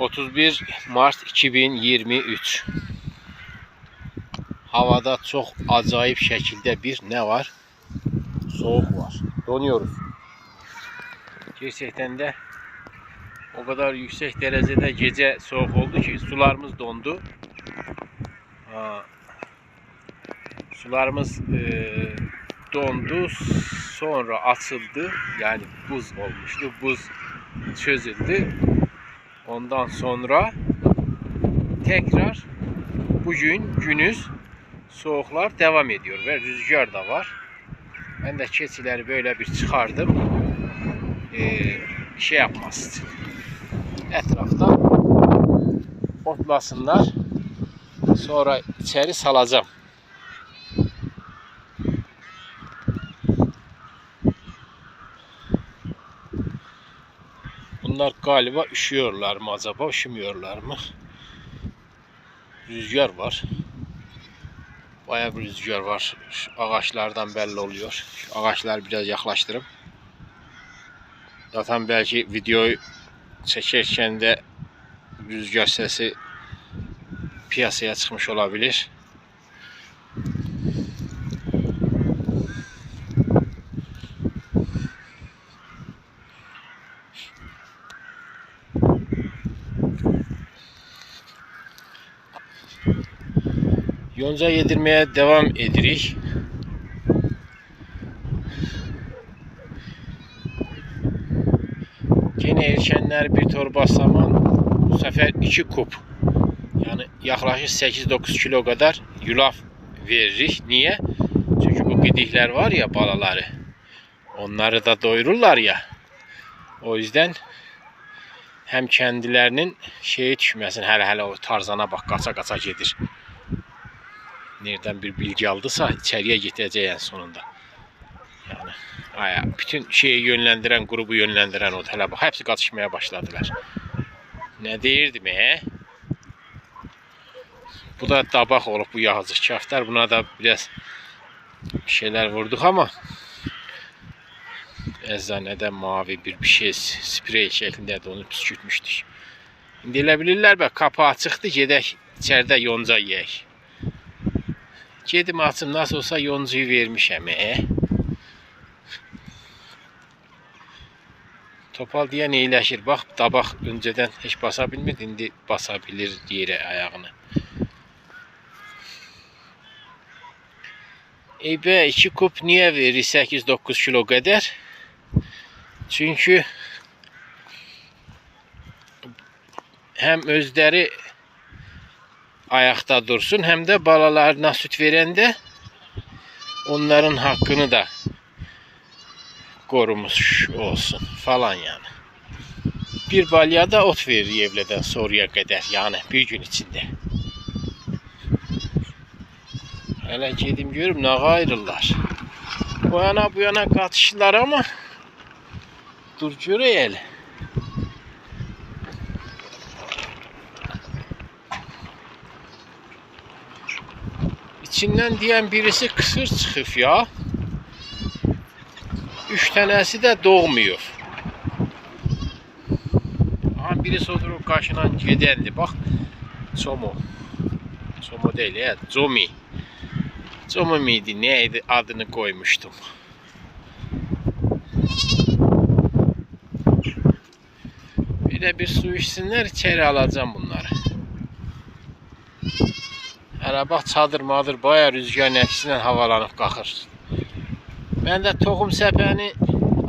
31 Mart 2023 Havada çok acayip şekilde bir ne var? Soğuk var. Donuyoruz. Gerçekten de o kadar yüksek derecede gece soğuk oldu ki sularımız dondu. Sularımız e, dondu sonra açıldı yani buz olmuştu buz çözüldü ondan sonra tekrar bugün günüz soğuklar devam ediyor ve rüzgar da var. Ben de keçileri böyle bir çıkardım. Ee, şey için etrafta otlasınlar. Sonra içeri salacağım Bunlar galiba üşüyorlar mı acaba? Üşümüyorlar mı? Rüzgar var. Bayağı bir rüzgar var. Şu ağaçlardan belli oluyor. Şu ağaçları biraz yaklaştırıp. Zaten belki videoyu çekerken de rüzgar sesi piyasaya çıkmış olabilir. Yonca yedirmeye devam edirik. Gene erkenler bir torba saman bu sefer 2 kup. Yani yaklaşık 8-9 kilo kadar yulaf veririk. Niye? Çünkü bu gidikler var ya balaları. Onları da doyururlar ya. O yüzden hem kendilerinin şeyi düşmesin. Hele hele o tarzana bak kaça kaça gedir nereden bir bilgi aldısa içeriye gidecek en sonunda. Yani aya, bütün şeyi yönlendiren, grubu yönlendiren o hele. Hepsi katışmaya başladılar. Ne deyirdim he? Bu da tabak olup bu yazık kaftar. Buna da biraz bir şeyler vurduk ama eczaneden mavi bir bir şey sprey şeklinde de onu püskürtmüştük. İndi elə bilirlər bə gedək içəridə yonca yeyək. Kedim açım nasıl olsa yoncuyu vermişəm. E? Topal diye iyiləşir. Bax, tabaq önceden hiç basa bilmirdi. İndi basa bilir yerə ayağını. Ey be, 2 kup niye verir 8-9 kilo kadar? Çünkü hem özleri ayakta dursun hem de balalarına süt verende onların hakkını da korumuş olsun falan yani. Bir balya da ot verir evleden sonraya kadar yani bir gün içinde. Hele kedim görüm ne ayrılırlar. Bu yana bu yana katışırlar ama dur göreyelim. İçinden diyen birisi kısır çıkıp ya. Üç tanesi de doğmuyor. Aha birisi odur o karşıdan gidendi bak. Somo. Somo değil ya. Zomi. Zomi miydi? Neydi? Adını koymuştum. Bir de bir su içsinler içeri alacağım bunları. Bax çadır madır baya rüzgar nəfsi ilə havalanıb qalxır. Mən də toxum səpəni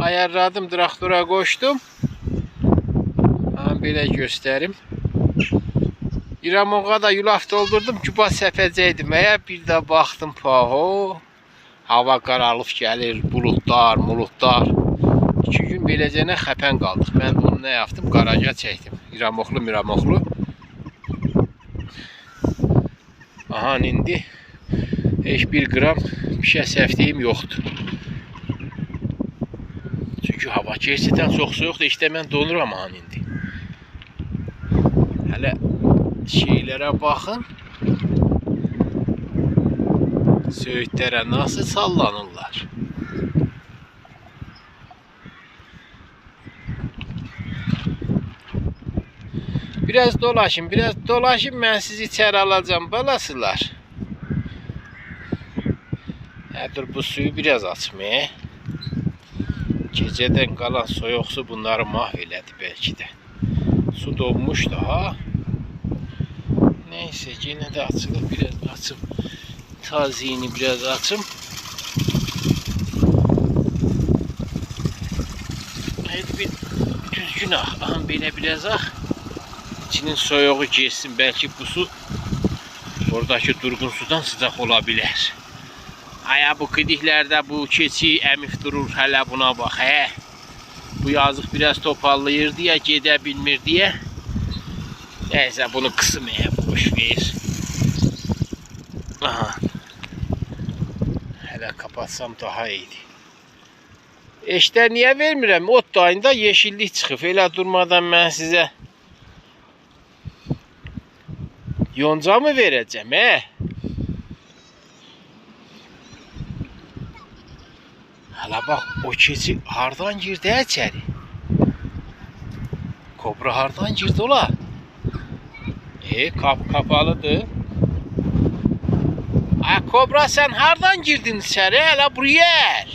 ayarladım, traktora qoşdum. Ha, belə göstərim. İramonğa da yulaf doldurdum, cuba səpəcəkdim. Əgər bir də baxdım, paho, hava qaralıb gəlir, buludlar, muludlar. İki gün beləcənə xəpən qaldıq. Mən onu nə yaptım? Qaraca çəkdim. İramoxlu, miramoxlu. Aha indi heç bir gram bir şey səfdiyim yoxdur. Çünki hava gerçəkdən çox soyuqdur. İşte mən donuram aha indi. Hələ şeylərə baxın. Söyüdlərə nasıl sallanırlar. Biraz dolaşın, biraz dolaşın ben sizi içeri alacağım balasılar. Ya dur bu suyu biraz açmaya. Geceden kalan soyuq su bunları mahveledi belki de. Su donmuş daha. Neyse yine de açılıp biraz açım. Taziyini biraz açım. Haydi bir düzgün ah. Aha belə biraz ah. İçinin soyuğu geçsin. Belki bu su oradaki durgun sudan sıcak olabilir. Aya bu kıdiklərdə bu keçi əmif durur hələ buna bax hə. Bu yazıq biraz topallayır deyə gedə bilmir deyə. Nəysə bunu hə boş ver. Aha. Hələ kapatsam daha iyiydi. Eşdə niyə vermirəm? Ot dayında yeşillik çıxıb. Elə durmadan mən sizə yonca mı verəcəm, hə? Hələ bax, o keçi hardan girdi hə içəri? Kobra hardan girdi ola? E, kap kapalıdır. Ay kobra sen hardan girdin içəri? Hələ buraya.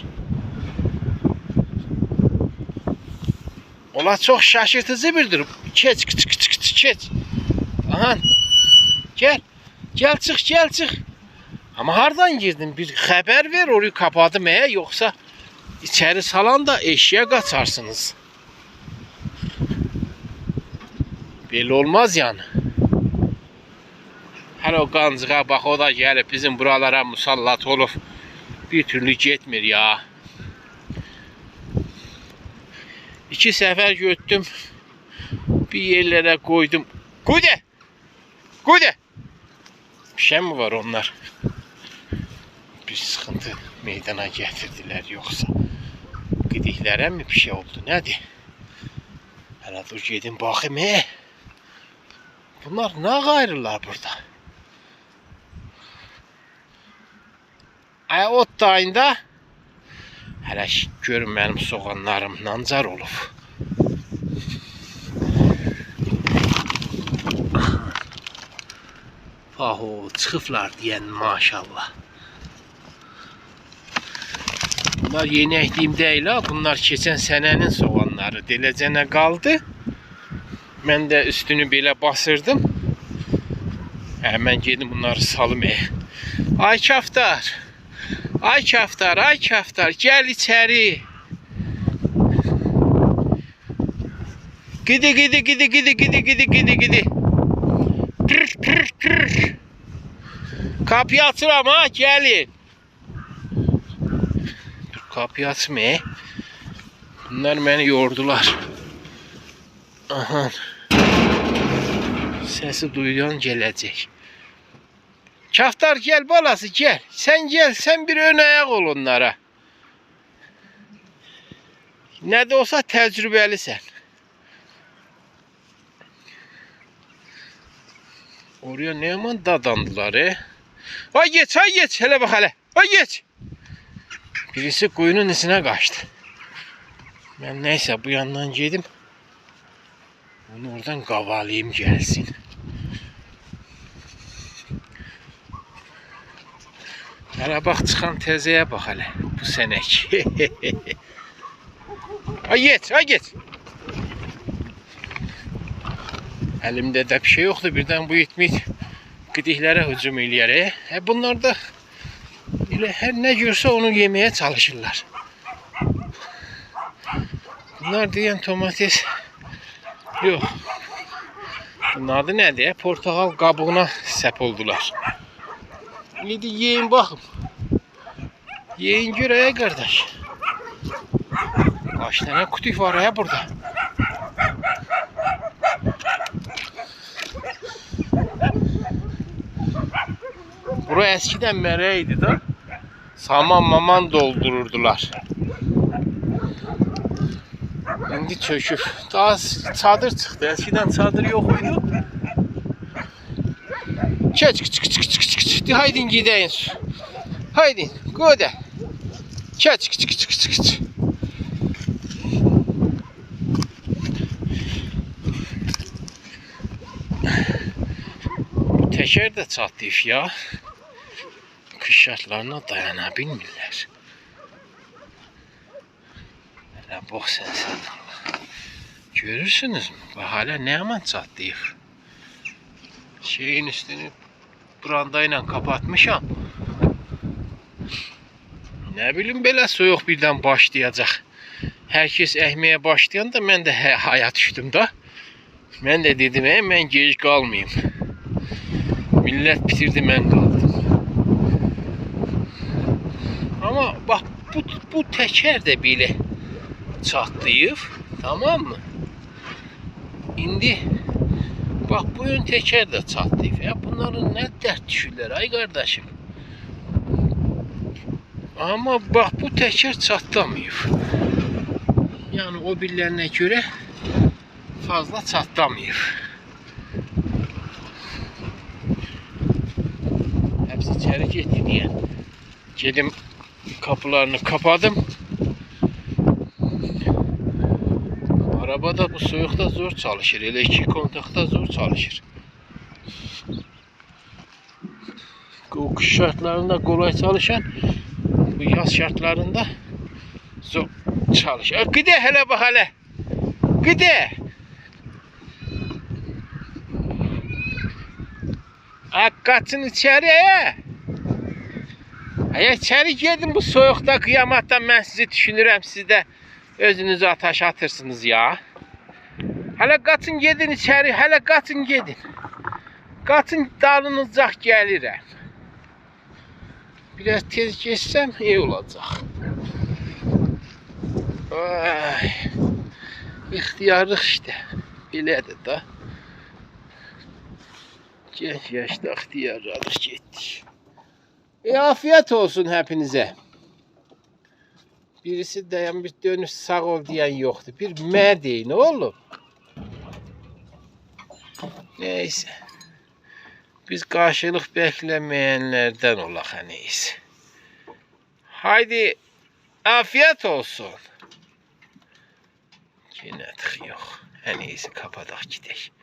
Ola çox şaşırtıcı birdir. Keç, kıç, kıç, kıç, keç. Aha. Gel. Gel çıx, gel çıx. Amma hardan girdin? Bir xəbər ver, orayı kapadım e, yoxsa içəri salan da eşiyə qaçarsınız. Belə olmaz yəni. Hələ o qancığa bax, o da gəlib bizim buralara musallat olub. Bir türlü getmir ya. İki səfər götdüm. Bir yerlərə qoydum. Qude! Qude! Bir şey mi var onlar? Bir sıkıntı meydana getirdiler yoksa gidiklərə mi bir şey oldu? Nədir? Hələ dur gedim baxım. He. Bunlar nə qayrırlar burada? Ay ot dayında şi- görün mənim soğanlarım nancar olub. Aho, çıxıblar deyən maşallah. Bunlar yeni ektiğim değil ha. Bunlar geçen senenin soğanları. Delecene kaldı. Ben de üstünü belə basırdım. Hemen geldim bunları salım. e. Ay kaftar. Ay kaftar, ay kaftar. Gel içeri. Gidi gidi gidi gidi gidi gidi gidi gidi. Pır pır pır. Kapıyı açıram ha gelin. Dur kapıyı açma. e. Bunlar beni yordular. Aha. Sesi duyan gelecek. Kaftar gel balası gel. Sen gel sen bir ön ayak ol onlara. Ne de olsa tecrübelisin. Oraya ne yaman dadandılar e. Ay geç ay geç hele bak hele. Ay geç. Birisi kuyunun içine kaçtı. Ben neyse bu yandan yedim. Onu oradan kavalayayım gelsin. Hele bak çıkan tezeye bak hele. Bu senek. ay geç ay geç. Elimde de bir şey yoktu. Birden bu itmit gıdihlere hücum eləyər. E, e bunlar da elə hər nə görsə onu yemeye çalışırlar. Bunlar deyən domates yox. Bunun adı nədir? Portakal qabığına səp oldular. İndi yeyin baxım. Yeyin görək qardaş. Kaç tane kutu var ya burada. Bura eskiden mereydi da. Saman maman doldururdular. Şimdi çöküp. Daha çadır çıktı. Eskiden çadır yok muydu? Çık çık çık çık çık çık çık. Haydi gideyin. Haydi. Gode. Çık çık çık çık çık çık. teker de çatlayıb ya. Kış şartlarına dayana bilmirlər. Hələ bax sən sən. Görürsünüz mü? Bax hala ne yaman çatlayıb. Şeyin üstünü brandayla kapatmışam. Ne bilim belə soyuq birdən başlayacaq. Hər kəs əhməyə başlayanda mən də hə, haya düşdüm da. Mən də dedim, "Ey, mən gec qalmayım." Millət bitirdi, mən qaldım. Amma bax bu bu təkər də belə çatlayıb, tamam mı? İndi bax bu ön təkər də çatlayıb. Ya bunların nə dərd düşürlər ay qardaşım. Amma bax bu təkər çatlamayıb. Yəni o birlərinə görə fazla çatlamayıb. Hepsi içeri gitti diye. Gedim kapılarını kapadım. Araba da bu soyuqda zor çalışır. Elektrik kontakta zor çalışır. O şartlarında kolay çalışan bu yaz şartlarında zor çalışır. Gide hele bak hele. Gide. Ha, kaçın içeriye. Ay içeri gedin bu soyuqda qiyamətdən mən sizi düşünürəm siz də özünüzü ataş atırsınız ya. Hələ qaçın gedin içeri, hələ qaçın gedin. Qaçın dalınızcaq gəlirəm. Biraz tez geçsəm iyi olacaq. Ay. İxtiyarlıq işte. Belədir da. Genç yaşta ihtiyarladık gittik. E afiyet olsun hepinize. Birisi dayan bir dönüş sağ ol diyen yoktu. Bir me deyin oğlum. Neyse. Biz karşılık beklemeyenlerden olak iyisi. Haydi afiyet olsun. Yine yok. En iyisi kapatak gidelim.